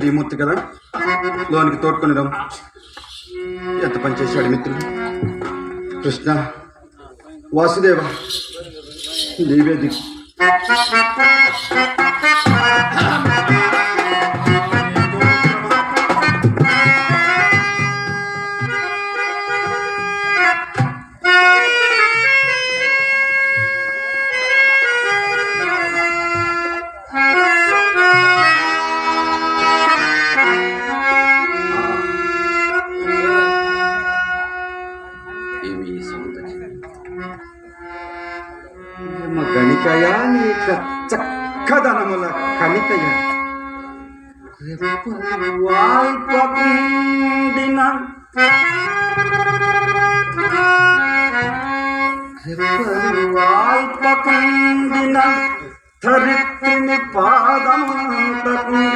త్రిమూర్తి కదా? లోనికి తోడుకొని రా ఎంత పని చేశాడు మిత్రుడు? కృష్ణ వాసుదేవ నీవే దిక్కు. ಚಕ್ಕದನಮಲ ಕಲಿತೆಯ ವಾಲ್ಪುಂಡಿನ ವಾಲ್ಪುಂಡಿನ ಧರಿತ್ರಿನಿ ಪಾದಮಂತುಂಡಿನ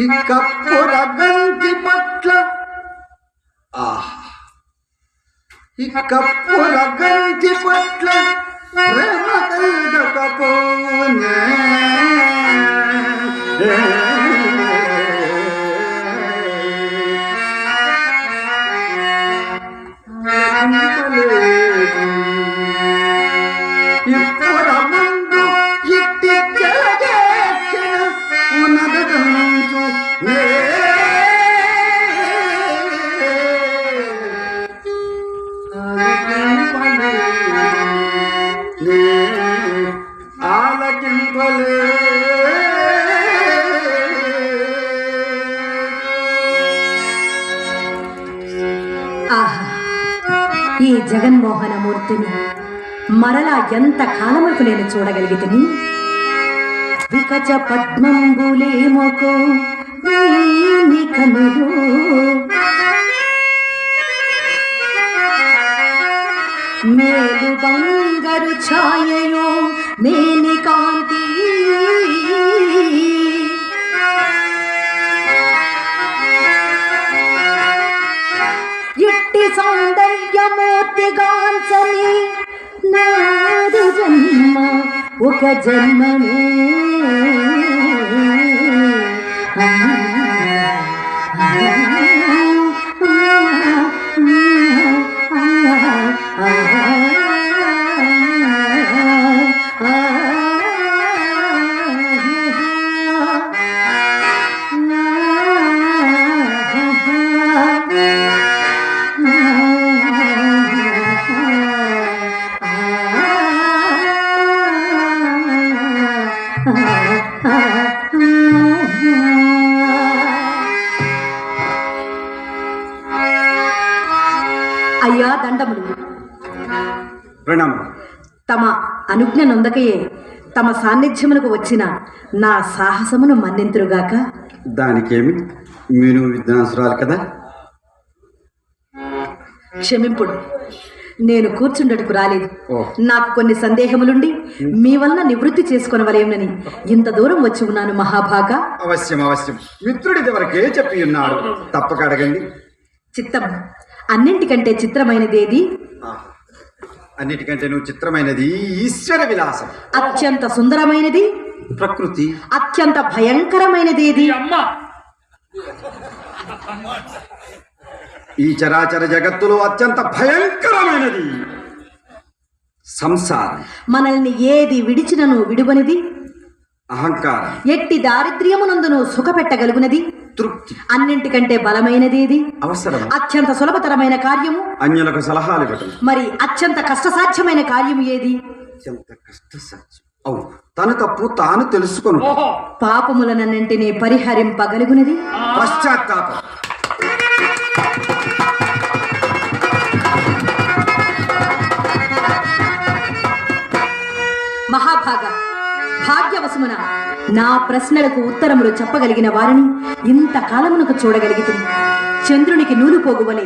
ఇక పట్ల ఆహా ఇక పట్ల ప్రేమ కలగకపోనే. ఆలకింపలే. ఆహా ఈ జగన్మోహనమూర్తిని మరలా ఎంత కాలములకు నేను చూడగలిగితిని? వికచ పద్మంబులేమొకో నీ కనులు మేలు బంగారు ఛాయయో మేని కాంతి. ఇట్టి సౌందర్యమూర్తిగాంచని నాడు జన్మ ఒక జన్మమే. అయ్యా దండములు. ప్రణామం. తమ అనుజ్ఞ నొందకయే తమ సాన్నిధ్యమునకు వచ్చిన నా సాహసమును మన్నింతురుగాక. దానికేమి? మీరు విద్వాంసురాలు కదా? క్షమింపుడు నేను కూర్చుండటకు రాలేదు. నాకు కొన్ని సందేహములుండి మీ వలన నివృత్తి చేసుకొనవలేమని ఇంత దూరం వచ్చి ఉన్నాను మహాభాగా. అవశ్యం అవశ్యం. మిత్రుడిది వరకే చెప్పి ఉన్నాడు. తప్పక అడగండి. చిత్తం అన్నింటికంటే చిత్రమైనదేది. అన్నిటికంటే నువ్వు చిత్రమైనది ఈశ్వర విలాసం. అత్యంత సుందరమైనది? ప్రకృతి. అత్యంత భయంకరమైనదేది? ఈ చరాచర జగత్తులో అత్యంత భయంకరమైనది సంసారం. మనల్ని ఏది విడిచినను విడువనిది? అహంకారం. ఎట్టి దారిద్ర్యమునందును సుఖపెట్టగలుగునది? తృప్తి. అన్నింటికంటే బలమైనదేది అవసరం అత్యంత సులభతరమైన కార్యము? అన్యులకు సలహాలు ఇవ్వటం. మరి అత్యంత కష్టసాధ్యమైన కార్యము ఏది? అత్యంత కష్టసాధ్యం. అవును తన తప్పు తాను తెలుసుకొను పాపములనన్నింటినీ పరిహరింపగలుగునది? పశ్చాత్తాపం. మహాభాగ. భాగ్యవశమున నా ప్రశ్నలకు ఉత్తరములు చెప్పగలిగిన వారిని ఇంతకాలమునకు చూడగలిగితుంది చంద్రునికి నూలు పోగువలే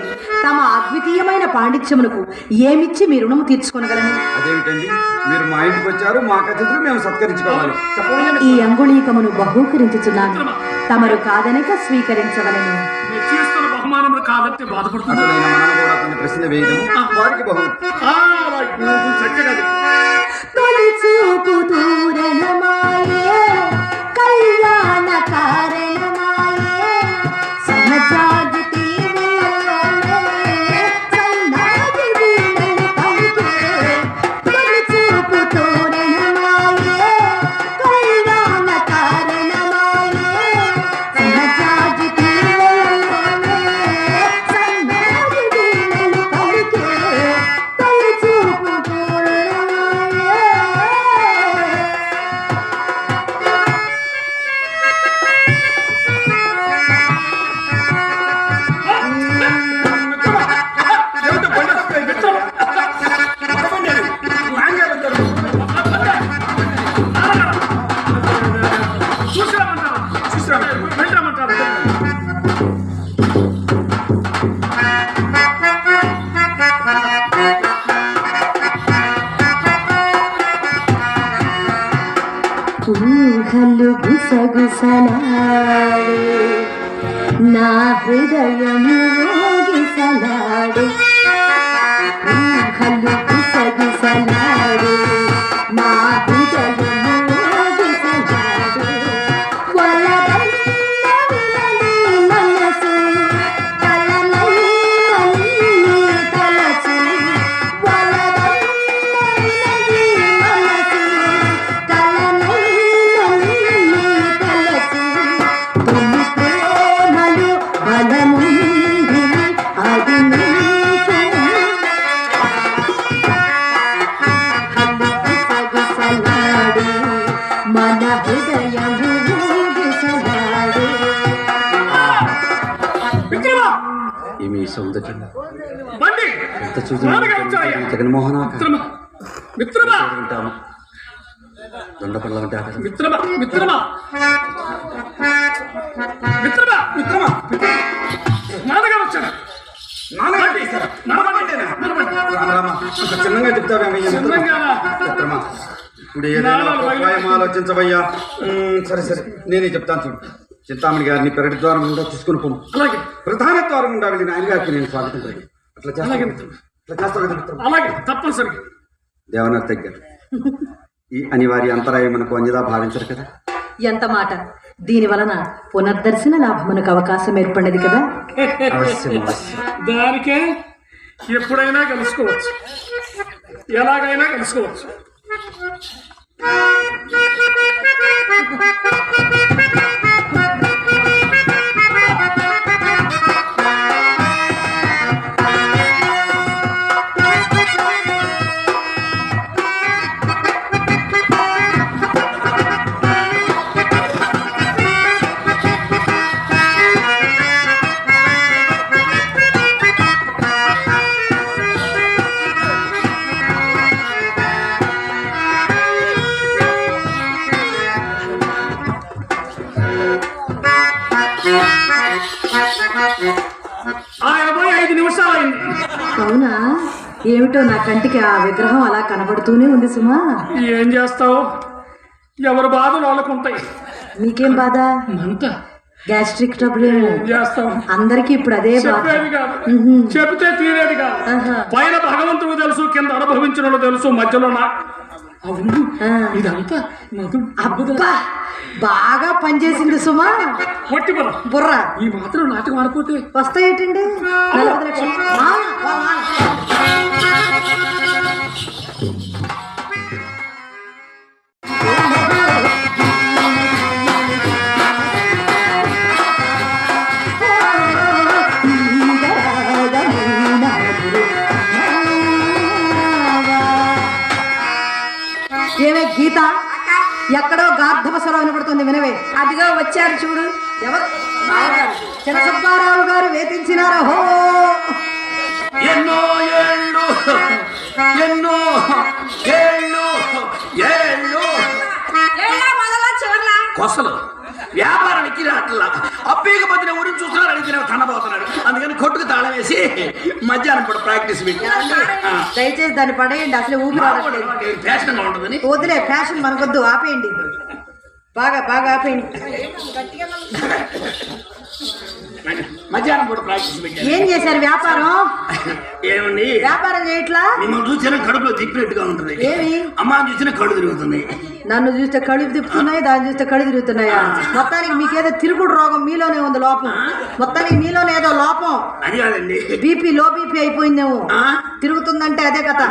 తమ అద్వితీయమైన పాండిత్యమునకు ఏమిచ్చి మీ రుణము తీర్చుకొనగలను? అదేమిటండి? మీరు మా ఇంటికి వచ్చారు మా అతిథులు మేము సత్కరించుకోవాలి. ఈ అంగుళీకమును బహూకరించుచున్నాను. తమరు కాదనక స్వీకరించవలను. కూడా కొన్ని ప్రశ్నలు వేయడం వారికి బహు. చక్కగా ఏమి సౌందర్యం బండి! ఎంత చూసి త్వరగా వచ్చాయ్యా. జగన్మోహన మిత్రమా? మిత్రమా? ఉంటాము. దొండపల్ల మిత్రమా? మిత్రమా? మిత్రమా? మిత్రమా? నాన్నగారు చిన్నగా చెప్తావేమయ్యా ఇప్పుడు ఏదైనా ఆలోచించవయ్యా. సరే సరే నేనే చెప్తాను చూడు. చింతామణి గారిని పెరటి ద్వారం గుండా తీసుకుని పోము అలాగే ప్రధాన ద్వారం గుండా వెళ్ళిన ఆయన గారికి నేను స్వాగతం పలికి. అట్లా అలాగే చేస్తాను మిత్రమా. అట్లా చేస్తాను కదా అలాగే తప్పనిసరిగా. దేవనాథ్ దగ్గర ఈ అనివార్య అంతరాయం మనకు అంజదా భావించరు కదా? ఎంత మాట. దీని వలన పునర్దర్శన లాభమునకు అవకాశం ఏర్పడినది కదా? అవశ్యం అవశ్యం. దానికే ఎప్పుడైనా కలుసుకోవచ్చు. ఎలాగైనా కలుసుకోవచ్చు. ఆయన పోయి ఐదు నిమిషాలు. అయింది అవునా? ఏమిటో నా కంటికి ఆ విగ్రహం అలా కనబడుతూనే ఉంది సుమా. ఏం చేస్తావు? ఎవరి బాధలు వాళ్ళకు ఉంటాయి. మీకేం బాధ? అంత. గ్యాస్ట్రిక్ ట్రబుల్ అందరికీ ఇప్పుడు అదే చెప్పేది కాదు. చెబితే తీరేది కాదు. పైన భగవంతుడు తెలుసు కింద అనుభవించిన తెలుసు మధ్యలో నా అవును. ఇదంతా మధు అబ్బా! బాగా పనిచేసింది సుమా. వట్టి పద బుర్ర. ఈ మాత్రం నాటకం ఆడిపోతే వస్తాయేటండి? వినపడుతుంది వినవే. అదిగో వచ్చారు చూడు. ఎవరు? చిన్న సుబ్బారావు గారు వేధించినారా. హో! ఎన్నో ఏళ్ళు ఎన్నో ఏళ్ళు ఏళ్ళు. కొసలు. వ్యాపారం ఎక్కిన అట్లా ఊరిని చూస్తున్నారు అడిగితే తనబోతున్నాడు అందుకని కొట్టుకు తాళం వేసి మధ్యాహ్నం పూట ప్రాక్టీస్ పెట్టి. దయచేసి దాన్ని పడేయండి. అసలు ఊపిరి రావట్లేదు ఫ్యాషన్గా ఉంటుందని వదిలే. ఫ్యాషన్ మనకొద్దు. ఆపేయండి. బాగా బాగా ఆపేయండి. మధ్యాహ్నం పూట ప్రాక్టీస్ పెట్టాను ఏం చేశారు వ్యాపారం? ఏమండి వ్యాపారం చేయట్లా? మిమ్మల్ని చూసిన కడుపులో తిప్పినట్టుగా ఉంటుంది ఏమి? అమ్మ చూసిన కళ్ళు తిరుగుతుంది నన్ను చూస్తే కడుపు తిప్పుతున్నాయి దాన్ని చూస్తే కళ్ళు తిరుగుతున్నాయా? మొత్తానికి మీకేదో తిరుగుడు రోగం మీలోనే ఉంది లోపం. మొత్తానికి మీలోనే ఏదో లోపం. అది కాదండి. BP low BP అయిపోయిందేమో? తిరుగుతుందంటే అదే కథ.